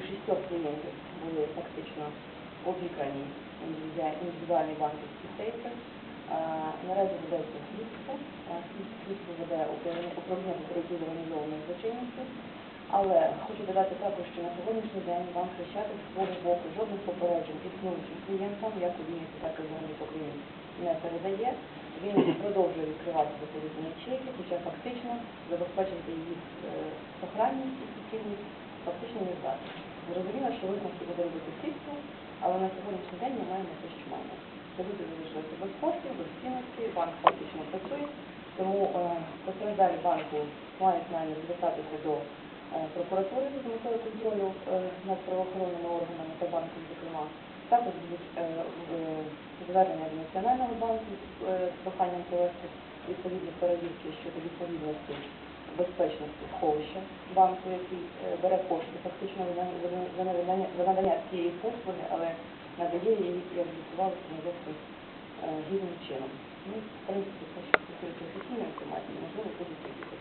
600 клієнтів були фактично обікрані індивідуа- індивідуальні банківські сейфи. Наразі ведеться слідство, слід- слідство веде управління управління з організованою злочинністю. Але хочу додати також, що на сьогоднішній день банк Хрещатик з свого боку жодних попереджень існуючим клієнтам, як у Вінниці, так і взагалі по країні, не передає. Він продовжує відкривати відповідні ячейки, хоча фактично забезпечити їх е, сохранність і ефективність фактично. Зрозуміло, що висновки буде робити слідство, але на сьогоднішній день ми маємо те, що маємо. Люди залишилися без коштів, без цінності, банк фактично працює, тому е, постраждалі банку мають намір звертатися до е, прокуратури з метою контролю е, над правоохоронними органами та банком, зокрема. Також будуть е, звернення до Національного банку з проханням провести відповідні перевірки щодо відповідності безпечності сховища банку, який е, бере кошти фактично за надання, цієї послуги, але надає її, як відбувалося, не е, гідним чином. Ну, в принципі, це що стосується офіційної можливо, якісь